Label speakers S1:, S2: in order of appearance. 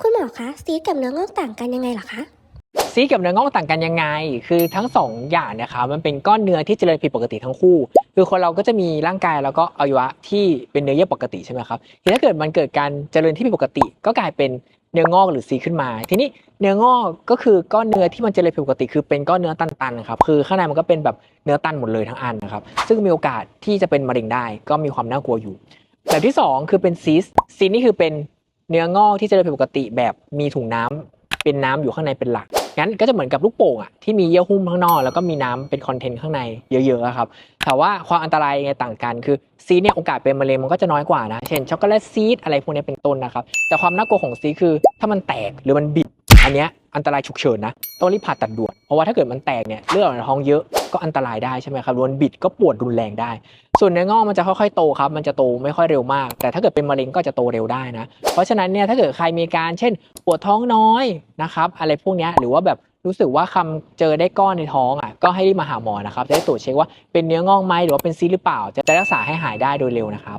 S1: คุณหมอคะซีสกับเนื้องอกต่างกันยังไงเหรอคะ
S2: ซีสกับเนื้องอกต่างกันยังไง คือทั้งสองอย่างนะครับมันเป็นก้อนเนื้อที่เจริญผิดปกติทั้งคู่ คือคนเราก็จะมีร่างกายแล้วก็อวัยวะที่เป็นเนื้อเยื่อปกติใช่ไหมครับทีถ้าเกิดมันเกิดการเจริญที่ผิดปกติ ก็กลายเป็นเนื้องอกหรือซีสขึ้นมา ทีนี้เนื้องอกก็คือก้อนเนื้อที่มันเจริญผิดปกติ คือเป็นก้อนเนื้อตันๆนะครับคือข้างในมันก็เป็นแบบเนื้อตันหมดเลยทั้งอันนะครับซึ่งมีโอกาสที่จะเป็นมะเร็งได้ ก็มีความน่ากลัวอยู่ แบบที่สองคือเป็นซีสซีนี่คือเป็น เนื้องอกที่เจริญผิดปกติแบบมีถุงน้ำเป็นน้ำอยู่ข้างในเป็นหลัก งั้นก็จะเหมือนกับลูกโป่งอะที่มีเยื่อหุ้มข้างนอกแล้วก็มีน้ำเป็นคอนเทนต์ข้างในเยอะๆครับแต่ว่าความอันตรายยังไงต่างกัน คือซีดเนี่ยโอกาสเป็นมะเร็งมันก็จะน้อยกว่านะ เช่นช็อกโกแลตซีดอะไรพวกนี้เป็นต้นนะครับ แต่ความน่ากลัวของซีดคือถ้ามันแตกหรือมันบิด อันเนี้ยอันตรายฉุกเฉินนะ ต้องรีบผ่าตัดด่วน เพราะว่าถ้าเกิดมันแตกเนี่ยเลือดออกในท้องเยอะก็อันตรายได้ใช่ไหมครับรวนบิดก็ปวดรุนแรงได้ ส่วนเนื้องอกมันจะค่อยๆโตครับ มันจะโตไม่ค่อยเร็วมาก แต่ถ้าเกิดเป็นมะเร็งก็จะโตเร็วได้นะ เพราะฉะนั้นเนี่ยถ้าเกิดใครมีอาการเช่น ปวดท้องน้อยนะครับอะไรพวกนี้หรือว่าแบบรู้สึกว่าคำเจอได้ก้อนในท้องอะก็ให้รีบมาหาหมอนะครับจะได้ตรวจเช็คว่าเป็นเนื้องอกไหมหรือว่าเป็นซีหรือเปล่า จะได้รักษาให้หายได้โดยเร็วนะครับ